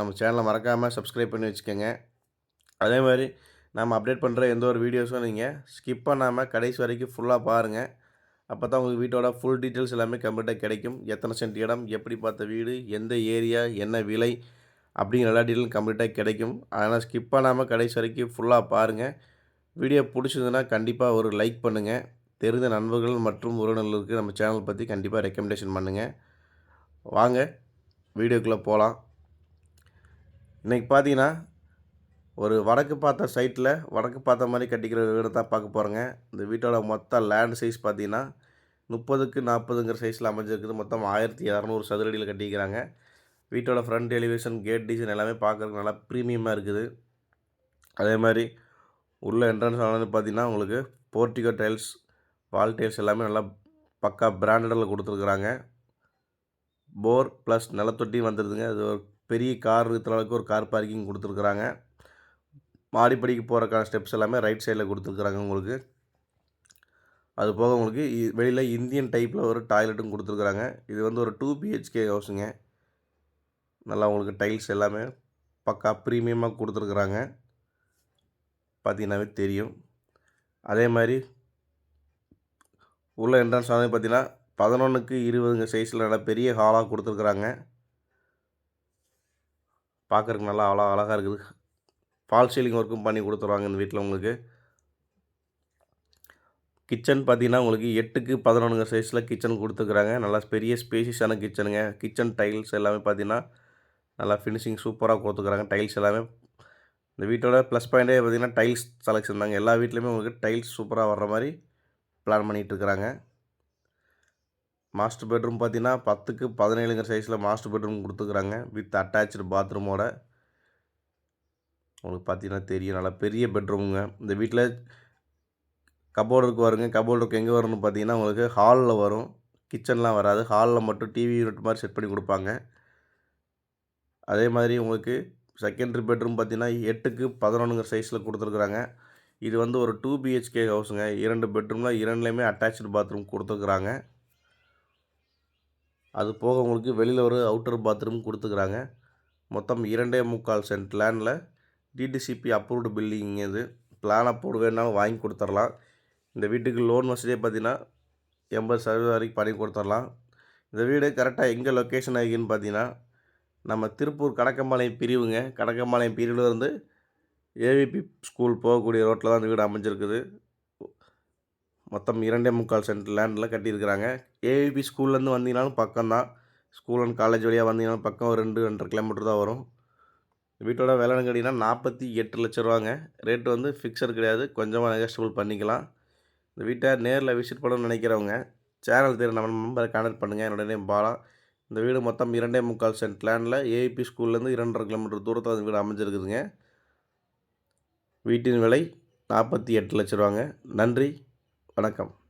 நம்ம சேனலை மறக்காமல் சப்ஸ்கிரைப் பண்ணி வச்சுக்கோங்க. அதே மாதிரி நம்ம அப்டேட் பண்ணுற எந்த ஒரு வீடியோஸும் நீங்கள் ஸ்கிப் பண்ணாமல் கடைசி வரைக்கும் ஃபுல்லாக பாருங்கள் அப்போ தான் உங்களுக்கு வீட்டோட ஃபுல் டீட்டெயில்ஸ் எல்லாமே கம்ப்ளீட்டாக கிடைக்கும். எத்தனை சென்ட் இடம் எப்படி பார்த்த வீடு எந்த ஏரியா என்ன விலை அப்படிங்கிற எல்லா டீட்டெயிலும் கம்ப்ளீட்டாக கிடைக்கும். அதனால் ஸ்கிப் பண்ணாமல் கடைசி வரைக்கும் ஃபுல்லாக பாருங்கள் வீடியோ பிடிச்சதுன்னா கண்டிப்பாக ஒரு லைக் பண்ணுங்கள் தெரிந்த நண்பர்கள் மற்றும் உறவினர்களுக்கு நம்ம சேனல் பற்றி கண்டிப்பாக ரெக்கமெண்டேஷன் பண்ணுங்கள் வாங்க வீடியோக்குள்ளே போகலாம் இன்றைக்கி பார்த்தீங்கன்னா ஒரு வடக்கு பார்த்த சைட்டில் வடக்கு பார்த்த மாதிரி கட்டிக்கிற வீடு தான் பார்க்க போகிறேங்க இந்த வீட்டோட மொத்த லேண்ட் சைஸ் பார்த்தீங்கன்னா முப்பதுக்கு நாற்பதுங்கிற சைஸில் அமைஞ்சிருக்குது. மொத்தம் ஆயிரத்தி இரநூறு சதுரடியில் கட்டிக்கிறாங்க. வீட்டோட ஃப்ரண்ட் எலிவேஷன் கேட் டிசைன் எல்லாமே பார்க்குறதுக்கு நல்லா ப்ரீமியமாக இருக்குது. அதே மாதிரி உள்ள என்ட்ரன்ஸ் ஆனது பார்த்திங்கன்னா உங்களுக்கு போர்ட்டிகோ டைல்ஸ் வால் டைல்ஸ் எல்லாமே நல்லா பக்கா பிராண்டடில் கொடுத்துருக்குறாங்க. போர் ப்ளஸ் நிலத்தொட்டியும் வந்துடுதுங்க அது ஒரு பெரிய கார் இருக்கிற அளவுக்கு ஒரு கார் பார்க்கிங் கொடுத்துருக்குறாங்க. மாடிப்படிக்கு போகிறக்கான ஸ்டெப்ஸ் எல்லாமே ரைட் சைடில் கொடுத்துருக்குறாங்க உங்களுக்கு. அது போக உங்களுக்கு வெளியில் இந்தியன் டைப்பில் ஒரு டாய்லெட்டும் கொடுத்துருக்குறாங்க. இது வந்து ஒரு டூ பிஹெச்கே ஹவுஸுங்க நல்லா உங்களுக்கு டைல்ஸ் எல்லாமே பக்கா ப்ரீமியமாக கொடுத்துருக்குறாங்க. பார்த்தீங்கன்னாவே தெரியும். அதே மாதிரி உள்ள என்ட்ரன்ஸ் வந்து பார்த்தீங்கன்னா பதினொன்றுக்கு இருபதுங்க சைஸில் நல்லா பெரிய ஹாலாக கொடுத்துருக்குறாங்க. பார்க்குறதுக்கு நல்லா அவ்வளோ அழகாக இருக்குது. ஃபால் சீலிங் ஒர்க்கும் பண்ணி கொடுத்துருவாங்க இந்த வீட்டில் உங்களுக்கு. கிச்சன் பார்த்தீங்கன்னா உங்களுக்கு எட்டுக்கு பதினொன்றுங்க சைஸில் கிச்சன் கொடுத்துக்குறாங்க. நல்லா பெரிய ஸ்பேசியஸான கிச்சனுங்க. கிச்சன் டைல்ஸ் எல்லாமே பார்த்தீங்கன்னா நல்லா ஃபினிஷிங் சூப்பராக கொடுத்துருக்குறாங்க டைல்ஸ் எல்லாமே. இந்த வீட்டோட ப்ளஸ் பாயிண்டே பார்த்தீங்கன்னா டைல்ஸ் செலெக்ஷன் தாங்க. எல்லா வீட்லேயுமே உங்களுக்கு டைல்ஸ் சூப்பராக வர்ற மாதிரி பிளான் பண்ணிகிட்டு இருக்கிறாங்க மாஸ்டர் பெட்ரூம் பார்த்தீங்கன்னா பத்துக்கு பதினேழுங்கிற சைஸில் மாஸ்டர் பெட்ரூம் கொடுத்துருக்குறாங்க. வித் அட்டாச்சு பாத்ரூமோட உங்களுக்கு பார்த்தீங்கன்னா தெரியும். நல்லா பெரிய பெட்ரூமுங்க இந்த வீட்டில் கபோர்டு இருக்கு வருங்க கபோர்டு இருக்கு. எங்கே வரும்னு பார்த்தீங்கன்னா உங்களுக்கு ஹாலில் வரும். கிச்சன்லாம் வராது. ஹாலில் மட்டும் டிவி யூனிட் மாதிரி செட் பண்ணி கொடுப்பாங்க. அதே மாதிரி உங்களுக்கு செகண்டரி பெட்ரூம் பார்த்தீங்கன்னா எட்டுக்கு பதினொன்றுங்கிற சைஸில் கொடுத்துருக்குறாங்க. இது வந்து ஒரு டூ பிஹெச்கே ஹவுஸுங்க இரண்டு பெட்ரூமில் இரண்டுலேயுமே அட்டாச்சு பாத்ரூம் கொடுத்துருக்குறாங்க. அது போக உங்களுக்கு வெளியில் ஒரு அவுட்டர் பாத்ரூம் கொடுத்துக்குறாங்க. மொத்தம் இரண்டே முக்கால் சென்ட் லேண்டில் டிடிசிபி அப்ரூவ்டு பில்டிங் இது. பிளான் அப்ரூவ்டு வேணாலும் வாங்கி கொடுத்துர்லாம். இந்த வீட்டுக்கு லோன் வசதியே பார்த்தீங்கன்னா எண்பது சதவீதம் வரைக்கும் பண்ணி கொடுத்துர்லாம். இந்த வீடு கரெக்டாக எங்கே லொக்கேஷன் ஆகின்னு பார்த்தீங்கன்னா நம்ம திருப்பூர் கடக்கம்பாளையம் பிரிவுங்க. கடக்கம்பாளையம் பிரிவில் இருந்து ஏவிபி ஸ்கூல் போகக்கூடிய ரோட்டில் தான் இந்த வீடு அமைஞ்சிருக்குது. மொத்தம் இரண்டே முக்கால் சென்ட் லேண்டில் கட்டியிருக்கிறாங்க. ஏவிபி ஸ்கூல்லேருந்து வந்தீங்கனாலும் பக்கம்தான். ஸ்கூல் அண்ட் காலேஜ் வழியாக வந்தீங்கனாலும் பக்கம் ஒரு ரெண்டு ரெண்டரை கிலோமீட்டர் தான் வரும். வீட்டோட விலைன்னு கேட்டிங்கன்னா நாற்பத்தி எட்டு லட்ச ரூபாங்க. ரேட்டு வந்து ஃபிக்ஸர் கிடையாது. கொஞ்சமாக நெகஸ்டபிள் பண்ணிக்கலாம். இந்த வீட்டை நேரில் விசிட் பண்ணணும்னு நினைக்கிறவங்க சேனல் தேர் நம்ம நம்பரை கான்டாக்ட் பண்ணுங்கள் என்னோட நேம் பாலா. இந்த வீடு மொத்தம் இரண்டே முக்கால் சென்ட் லேண்டில் ஏஐபி ஸ்கூல்லேருந்து இரண்டரை கிலோமீட்டர் தூரத்தில் அந்த வீடு அமைஞ்சிருக்குதுங்க. வீட்டின் விலை நாற்பத்தி எட்டு லட்ச ரூபாங்க. நன்றி. வணக்கம்.